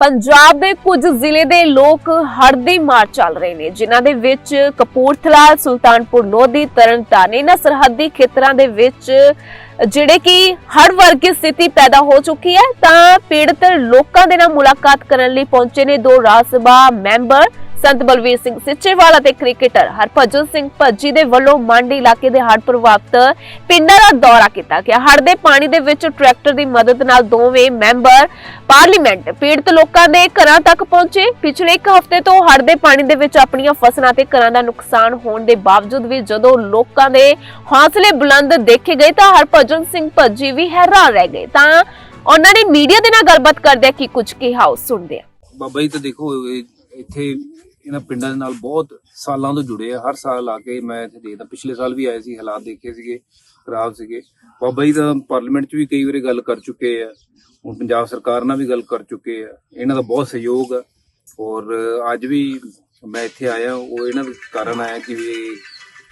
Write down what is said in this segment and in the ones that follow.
ਪੰਜਾਬ ਦੇ ਕੁਝ ਜ਼ਿਲ੍ਹੇ ਦੇ ਲੋਕ ਹੜ੍ਹ ਦੀ ਮਾਰ ਚੱਲ ਰਹੇ ਨੇ, ਜਿਨ੍ਹਾਂ ਦੇ ਵਿੱਚ ਕਪੂਰਥਲਾ, ਸੁਲਤਾਨਪੁਰ ਲੋਧੀ, ਤਰਨਤਾਰਨ, ਇਹਨਾਂ ਸਰਹੱਦੀ ਖੇਤਰਾਂ ਦੇ ਵਿੱਚ ਜਿਹੜੇ ਕਿ ਹੜ੍ਹ ਵਰਗੀ ਸਥਿਤੀ ਪੈਦਾ ਹੋ ਚੁੱਕੀ ਹੈ, ਤਾਂ ਪੀੜਤ ਲੋਕਾਂ ਦੇ ਨਾਲ ਮੁਲਾਕਾਤ ਕਰਨ ਲਈ ਪਹੁੰਚੇ ਨੇ ਦੋ ਰਾਜ ਸਭਾ ਮੈਂਬਰ ਸੰਤ ਬਲਵੀਰ ਸਿੰਘ ਸਿੱਚੇਵਾਲ ਅਤੇ ਕ੍ਰਿਕਟਰ ਹਰਭਜਨ ਸਿੰਘ ਭੱਜੀ ਦੇ ਵੱਲੋਂ ਮੰਡੀ ਇਲਾਕੇ ਦੇ ਹੜ੍ਹ ਪ੍ਰਭਾਵਿਤ ਪਿੰਡਾਂ ਦਾ ਦੌਰਾ ਕੀਤਾ ਗਿਆ। ਹੜ੍ਹ ਦੇ ਪਾਣੀ ਦੇ ਵਿੱਚ ਟਰੈਕਟਰ ਦੀ ਮਦਦ ਨਾਲ ਦੋਵੇਂ ਮੈਂਬਰ ਪਾਰਲੀਮੈਂਟ ਪੀੜਤ ਲੋਕਾਂ ਦੇ ਘਰਾਂ ਤੱਕ ਪਹੁੰਚੇ। ਪਿਛਲੇ ਇੱਕ ਹਫ਼ਤੇ ਤੋਂ ਹੜ੍ਹ ਦੇ ਪਾਣੀ ਦੇ ਵਿੱਚ ਆਪਣੀਆਂ ਫਸਲਾਂ ਤੇ ਘਰਾਂ ਦਾ ਨੁਕਸਾਨ ਹੋਣ ਦੇ ਬਾਵਜੂਦ ਵੀ ਜਦੋਂ ਲੋਕਾਂ ਦੇ ਹੌਸਲੇ ਬੁਲੰਦ ਦੇਖੇ ਗਏ ਤਾਂ ਹਰਭਜਨ ਸਿੰਘ ਭੱਜੀ ਵੀ ਹੈਰਾਨ ਰਹਿ ਗਏ। ਤਾਂ ਉਹਨਾਂ ਨੇ ਮੀਡੀਆ ਦੇ ਨਾਲ ਗੱਲਬਾਤ ਕਰਦਿਆਂ ਕੀ ਕੁਝ ਕਿਹਾ ਉਹ ਸੁਣਦੇ ਆ ਬਾਬਾ ਜੀ ਤਾਂ ਦੇਖੋ ਇੱਥੇ ਇਹਨਾਂ ਪਿੰਡਾਂ ਦੇ ਨਾਲ ਬਹੁਤ ਸਾਲਾਂ ਤੋਂ ਜੁੜੇ ਆ। ਹਰ ਸਾਲ ਆ ਕੇ ਮੈਂ ਇੱਥੇ ਦੇਖਦਾ। ਪਿਛਲੇ ਸਾਲ ਵੀ ਆਏ ਸੀ, ਹਾਲਾਤ ਦੇਖੇ ਸੀਗੇ, ਖਰਾਬ ਸੀਗੇ। ਬਾਬਾ ਜੀ ਤਾਂ ਪਾਰਲੀਮੈਂਟ 'ਚ ਵੀ ਕਈ ਵਾਰੀ ਗੱਲ ਕਰ ਚੁੱਕੇ ਆ। ਹੁਣ ਪੰਜਾਬ ਸਰਕਾਰ ਨਾਲ ਵੀ ਗੱਲ ਕਰ ਚੁੱਕੇ ਆ। ਇਹਨਾਂ ਦਾ ਬਹੁਤ ਸਹਿਯੋਗ ਆ। ਔਰ ਅੱਜ ਵੀ ਮੈਂ ਇੱਥੇ ਆਇਆ ਉਹ ਇਹਨਾਂ ਦਾ ਕਾਰਨ ਆਇਆ ਕਿ ਵੀ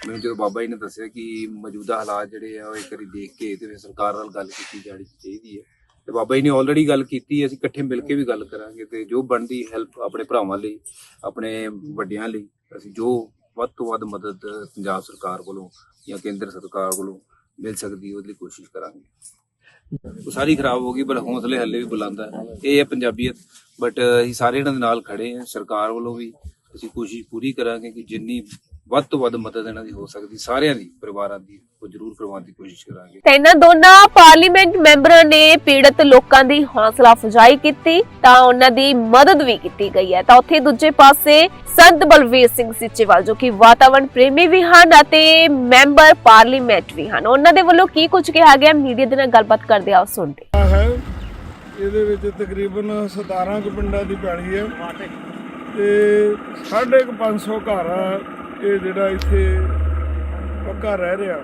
ਮੈਨੂੰ ਜਦੋਂ ਬਾਬਾ ਜੀ ਨੇ ਦੱਸਿਆ ਕਿ ਮੌਜੂਦਾ ਹਾਲਾਤ ਜਿਹੜੇ ਆ, ਉਹ ਇੱਕ ਵਾਰੀ ਦੇਖ ਕੇ ਤੇ ਫਿਰ ਸਰਕਾਰ ਨਾਲ ਗੱਲ ਕੀਤੀ ਜਾਣੀ ਚਾਹੀਦੀ ਹੈ ਤੇ ਬਾਬਾ ਜੀ ਨੇ ਆਲਰੇਡੀ ਗੱਲ ਕੀਤੀ, ਅਸੀਂ ਇਕੱਠੇ ਮਿਲ ਕੇ ਵੀ ਗੱਲ ਕਰਾਂਗੇ ਤੇ ਜੋ ਬਣਦੀ ਹੈਲਪ ਆਪਣੇ ਭਰਾਵਾਂ ਲਈ, ਆਪਣੇ ਵੱਡਿਆਂ ਲਈ, ਅਸੀਂ ਜੋ ਵੱਧ ਤੋਂ ਵੱਧ ਮਦਦ ਪੰਜਾਬ ਸਰਕਾਰ ਵੱਲੋਂ ਜਾਂ ਕੇਂਦਰ ਸਰਕਾਰ ਵੱਲੋਂ ਮਿਲ ਸਕਦੀ ਉਹਦੇ ਲਈ ਕੋਸ਼ਿਸ਼ ਕਰਾਂਗੇ। ਉਹ ਸਾਰੀ ਖਰਾਬ ਹੋ ਗਈ, ਪਰ ਹੌਸਲੇ ਹੱਲੇ ਵੀ ਬੁਲੰਦ ਹੈ ਇਹ ਹੈ ਪੰਜਾਬੀਅਤ ਬਟ ਅਸੀਂ ਸਾਰੇ ਇਹਨਾਂ ਦੇ ਨਾਲ ਖੜੇ ਹਾਂ, ਸਰਕਾਰ ਵੱਲੋਂ ਵੀ ਅਸੀਂ ਕੋਸ਼ਿਸ਼ ਪੂਰੀ ਕਰਾਂਗੇ ਕਿ ਜਿੰਨੀ ਵੱਧ ਤੋਂ ਵੱਧ ਮਦਦ ਇਹਨਾਂ ਦੀ ਹੋ ਸਕਦੀ ਸਾਰਿਆਂ ਦੀ ਪਰਿਵਾਰਾਂ ਦੀ ਉਹ ਜ਼ਰੂਰ ਕਰਵਾਉਣ ਦੀ ਕੋਸ਼ਿਸ਼ ਕਰਾਂਗੇ। ਤੇ ਇਹਨਾਂ ਦੋਨਾਂ ਪਾਰਲੀਮੈਂਟ ਮੈਂਬਰਾਂ ਨੇ ਪੀੜਤ ਲੋਕਾਂ ਦੀ ਹੌਸਲਾ ਅਫਜ਼ਾਈ ਕੀਤੀ ਤਾਂ ਉਹਨਾਂ ਦੀ ਮਦਦ ਵੀ ਕੀਤੀ ਗਈ ਹੈ। ਤਾਂ ਉੱਥੇ ਦੂਜੇ ਪਾਸੇ ਸੰਤ ਬਲਵੀਰ ਸਿੰਘ ਸਿੱਚੇਵਾਲ ਜੋ ਕਿ ਵਾਤਾਵਰਣ ਪ੍ਰੇਮੀ ਵੀ ਹਨ ਅਤੇ ਮੈਂਬਰ ਪਾਰਲੀਮੈਂਟ ਵੀ ਹਨ। ਉਹਨਾਂ ਦੇ ਵੱਲੋਂ ਕੀ ਕੁਝ ਕਿਹਾ ਗਿਆ ਮੀਡੀਆ ਦੇ ਨਾਲ ਗੱਲਬਾਤ ਕਰਦੇ ਆਓ ਸੁਣਦੇ ਹੈ। ਇਹਦੇ ਵਿੱਚ ਤਕਰੀਬਨ 17 ਕੁ ਪਿੰਡਾਂ ਦੀ ਪੈਲੀ ਹੈ। ਤੇ 550 ਘਰ ਆ ਇਹ ਜਿਹੜਾ ਇੱਥੇ ਪੱਕਾ ਰਹਿ ਰਿਹਾ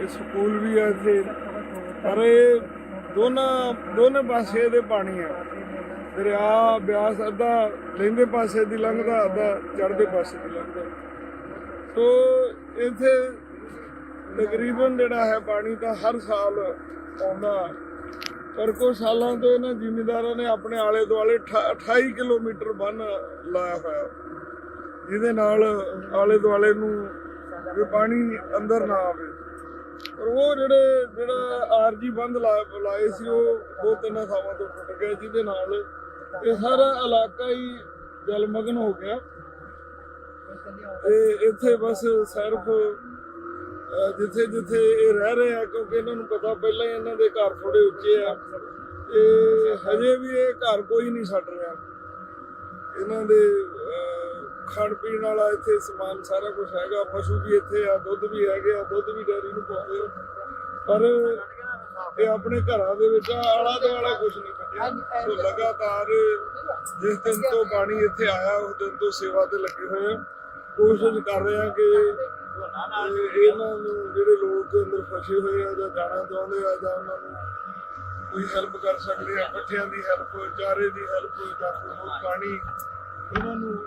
ਇਹ ਸਕੂਲ ਵੀ ਆ ਇੱਥੇ। ਪਰ ਇਹ ਦੋਨਾਂ, ਦੋਨੇ ਪਾਸੇ ਦੇ ਪਾਣੀ ਆ ਦਰਿਆ, ਬਿਆਸ ਅੱਧਾ ਲੈਂਦੇ ਪਾਸੇ ਦੀ ਲੰਘਦਾ, ਅੱਧਾ ਚੜ੍ਹਦੇ ਪਾਸੇ ਦੀ ਲੰਘਦਾ। ਸੋ ਇੱਥੇ ਤਕਰੀਬਨ ਜਿਹੜਾ ਹੈ ਪਾਣੀ ਤਾਂ ਹਰ ਸਾਲ ਆਉਂਦਾ ਪਰ ਕੁਝ ਸਾਲਾਂ ਤੋਂ ਇਹਨਾਂ ਜ਼ਿਮੀਂਦਾਰਾਂ ਨੇ ਆਪਣੇ ਆਲੇ ਦੁਆਲੇ ਅਠਾ- 28 ਕਿਲੋਮੀਟਰ ਬੰਨ ਲਾਇਆ ਹੋਇਆ। ਜਿਹਦੇ ਨਾਲ ਆਲੇ ਦੁਆਲੇ ਨੂੰ ਵੀ ਪਾਣੀ ਅੰਦਰ ਨਾ ਆਵੇ। ਪਰ ਉਹ ਜਿਹੜੇ, ਜਿਹੜਾ ਆਰਜੀ ਬੰਦ ਲਾਏ ਸੀ, ਉਹ ਦੋ ਤਿੰਨ ਥਾਵਾਂ ਤੋਂ ਟੁੱਟ ਗਏ ਜਿਹਦੇ ਨਾਲ ਇਹ ਸਾਰਾ ਇਲਾਕਾ ਹੀ ਜਲਮਗਨ ਹੋ ਗਿਆ। ਤੇ ਇੱਥੇ ਬਸ ਸਿਰਫ ਜਿੱਥੇ ਜਿੱਥੇ ਇਹ ਰਹਿ ਰਹੇ ਆ, ਕਿਉਂਕਿ ਇਹਨਾਂ ਨੂੰ ਪਤਾ ਪਹਿਲਾਂ ਹੀ ਇਹਨਾਂ ਦੇ ਘਰ ਥੋੜੇ ਉੱਚੇ ਆ। ਤੇ ਹਜੇ ਵੀ ਇਹ ਘਰ ਕੋਈ ਨਹੀਂ ਛੱਡ ਰਿਹਾ। ਇਹਨਾਂ ਦੇ ਖਾਣ ਪੀਣ ਵਾਲਾ ਇੱਥੇ ਸਮਾਨ ਸਾਰਾ ਕੁਝ ਹੈਗਾ, ਪਸ਼ੂ ਵੀ ਇੱਥੇ ਆ, ਦੁੱਧ ਵੀ ਹੈਗੇ ਆ, ਦੁੱਧ ਵੀ ਡੈਰੀ ਨੂੰ ਪਾਉਂਦੇ ਆ। ਪਰ ਇਹ ਆਪਣੇ ਘਰਾਂ ਦੇ ਵਿੱਚ ਆਲਾ ਦੁਆਲਾ ਕੁਝ ਨਹੀਂ ਕੱਢਿਆ। ਸੋ ਲਗਾਤਾਰ ਜਿਸ ਦਿਨ ਤੋਂ ਪਾਣੀ ਇੱਥੇ ਆਇਆ, ਉਸ ਦਿਨ ਤੋਂ ਸੇਵਾ ਤੇ ਲੱਗੇ ਹੋਏ ਆ। ਕੋਸ਼ਿਸ਼ ਕਰ ਰਹੇ ਆ ਕਿ ਇਹਨਾਂ ਨੂੰ ਜਿਹੜੇ ਲੋਕ ਅੰਦਰ ਫਸੇ ਹੋਏ ਆ ਜਾਂ ਜਾਣਾ ਚਾਹੁੰਦੇ ਆ ਜਾਂ ਉਹਨਾਂ ਨੂੰ ਕੋਈ ਹੈਲਪ ਕਰ ਸਕਦੇ ਆ, ਪੱਠਿਆਂ ਦੀ ਹੈਲਪ ਚਾਰੇ ਦੀ ਹੈਲਪ ਜਾਂ ਕੋਈ ਪਾਣੀ ਇਹਨਾਂ ਨੂੰ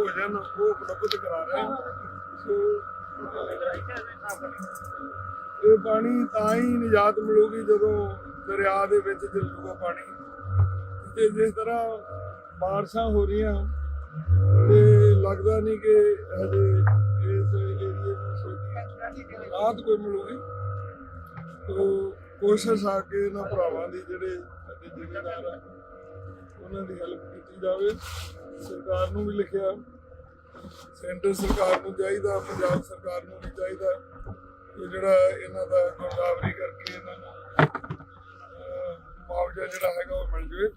ਭੋਜਨ ਉਹ ਉਪਲਬਧ ਕਰਾ ਰਹੇ ਸੋ ਇਹ ਪਾਣੀ ਤਾਂ ਹੀ ਨਿਜਾਤ ਮਿਲੂਗੀ ਜਦੋਂ ਦਰਿਆ ਦੇ ਵਿੱਚ ਚਲ ਪਾਣੀ। ਤੇ ਜਿਸ ਤਰ੍ਹਾਂ ਬਾਰਿਸ਼ਾਂ ਹੋ ਰਹੀਆਂ, ਤੇ ਲੱਗਦਾ ਨਹੀਂ ਕਿ ਹਜੇ ਇਸ ਏਰੀਏ ਨੂੰ ਛੇਤੀ ਰਾਹਤ ਕੋਈ ਮਿਲੂਗੀ। ਤੋ ਕੋਸ਼ਿਸ਼ ਆ ਕੇ ਇਹਨਾਂ ਭਰਾਵਾਂ ਦੀ ਜਿਹੜੇ ਸਾਡੇ ਜ਼ਿਮੀਂਦਾਰ ਆ, ਉਹਨਾਂ ਦੀ ਹੈਲਪ ਕੀਤੀ ਜਾਵੇ। ਸਰਕਾਰ ਨੂੰ ਵੀ ਲਿਖਿਆ। ਸੈਂਟਰ ਸਰਕਾਰ ਨੂੰ ਚਾਹੀਦਾ, ਪੰਜਾਬ ਸਰਕਾਰ ਨੂੰ ਵੀ ਚਾਹੀਦਾ। ਕਿ ਜਿਹੜਾ ਇਹਨਾਂ ਦਾ ਗੋਦਾਵਰੀ ਕਰਕੇ ਇਹਨਾਂ ਨੂੰ ਮੁਆਵਜ਼ਾ ਜਿਹੜਾ ਹੈਗਾ ਉਹ ਮਿਲ ਜਾਵੇ,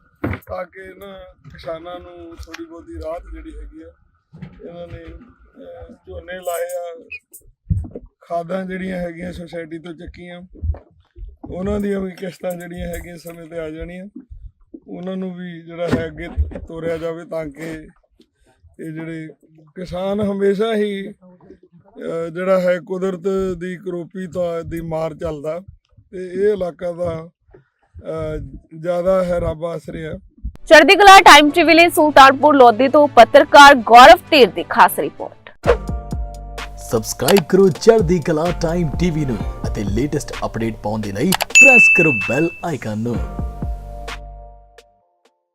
ਤਾਂ ਕਿ ਇਹਨਾਂ ਕਿਸਾਨਾਂ ਨੂੰ ਥੋੜੀ ਬਹੁਤੀ ਰਾਹਤ ਜਿਹੜੀ ਹੈਗੀ ਆ, ਇਹਨਾਂ ਨੇ ਝੋਨੇ ਲਾਏ ਆ, ਖਾਦਾਂ ਜਿਹੜੀਆਂ ਹੈਗੀਆਂ ਸੁਸਾਇਟੀ ਤੋਂ ਚੱਕੀਆਂ, ਉਹਨਾਂ ਦੀਆਂ ਵੀ ਕਿਸ਼ਤਾਂ ਜਿਹੜੀਆਂ ਹੈਗੀਆਂ ਸਮੇਂ ਤੇ ਆ ਜਾਣੀਆਂ। ਉਹਨਾਂ ਨੂੰ ਵੀ ਜਿਹੜਾ ਹੈ ਅੱਗੇ ਤੋਰਿਆ ਜਾਵੇ ਤਾਂ ਕਿ ਇਹ ਜਿਹੜੇ ਕਿਸਾਨ ਹਮੇਸ਼ਾ ਹੀ ਜਿਹੜਾ ਹੈ ਕੁਦਰਤ ਦੀ ਕਰੋਪੀ ਤੋਂ ਦੀ ਮਾਰ ਚੱਲਦਾ ਤੇ ਇਹ ਇਲਾਕਾ ਦਾ ਜ਼ਿਆਦਾ ਹੈ ਰੱਬ ਆਸਰੇ ਆ ਚੜ੍ਹਦੀ ਕਲਾ ਟਾਈਮ ਟੀਵੀ ਲਈ ਸੁਲਤਾਨਪੁਰ ਲੋਧੀ ਤੋਂ ਪੱਤਰਕਾਰ ਗੌਰਵ ਧੀਰ ਦੀ ਖਾਸ ਰਿਪੋਰਟ। ਸਬਸਕ੍ਰਾਈਬ ਕਰੋ ਚੜ੍ਹਦੀ ਕਲਾ ਟਾਈਮ ਟੀਵੀ ਨੂੰ ਅਤੇ ਲੇਟੈਸਟ ਅਪਡੇਟ ਪਾਉਣ ਦੇ ਲਈ ਪ੍ਰੈਸ ਕਰੋ ਬੈਲ ਆਈਕਨ ਨੂੰ।